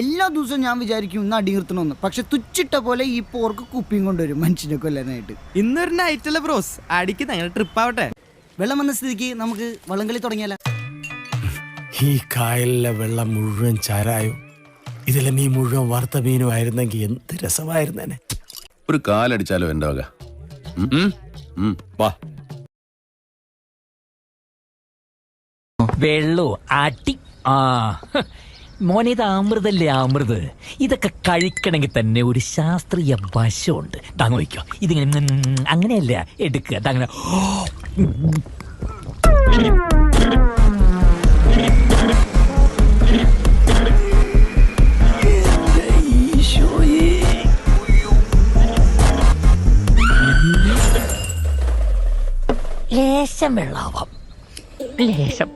എല്ലാ ദിവസവും ഞാൻ വിചാരിക്കും ഇന്ന് അടി നിർത്തണമെന്ന് പക്ഷെ തുച്ചിട്ട പോലെ ഈ പോർക്ക് കുപ്പിയും കൊണ്ടുവരും മനുഷ്യനെ കൊല്ലാനായിട്ട്. ഇന്നൊരു നൈറ്റ് അല്ല ബ്രോസ് അടിക്ക് ഞങ്ങൾ ട്രിപ്പ് ആവട്ടെ. വെള്ളം വന്ന സ്ഥിതിക്ക് നമുക്ക് വള്ളംകളി തുടങ്ങിയാലോ? ഈ കായലിലെ വെള്ളം മുഴുവൻ ചാരായും. ഇതിലെ മീൻ മുഴുവൻ വറുത്ത മീനും ആയിരുന്നെങ്കിൽ എന്ത് രസമായിരുന്നേനെ. ഒരു കാലടിച്ചാലോ എന്റെ വക? ഉം, ഉം, ഉം, വാ. വെള്ളോ അടി ആ ഹ്. മോനെ ഇത് അമൃതല്ലേ അമൃത്? ഇതൊക്കെ കഴിക്കണമെങ്കിൽ തന്നെ ഒരു ശാസ്ത്രീയ വശമുണ്ട്. താങ്ങ് വയ്ക്കോ ഇതിങ്ങനെ അങ്ങനെയല്ല എടുക്കുക. താങ്ങനെ ലേശം വെള്ളാവാം. ലേശം.